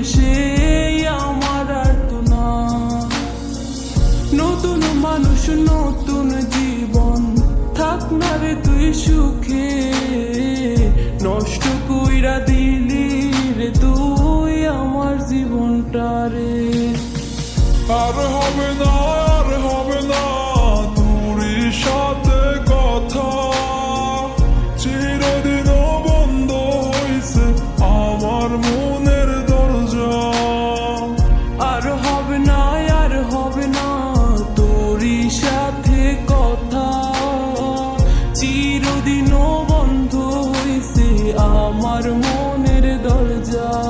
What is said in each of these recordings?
রে আমার মনের দরজা।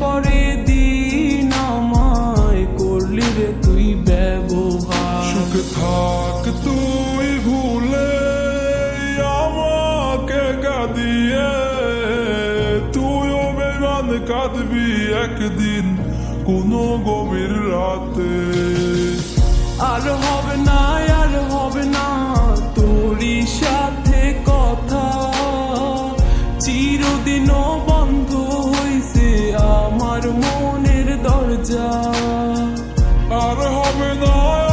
পরে দিন আমায় করলি রে তুই ব্যবহার। সুখ থাক তুই ভুলে আমাকে কাঁদিয়ে। তুইও বেমান কাঁদবি একদিন কোনো গভীর রাতে। আর হবে না যা আর হবে না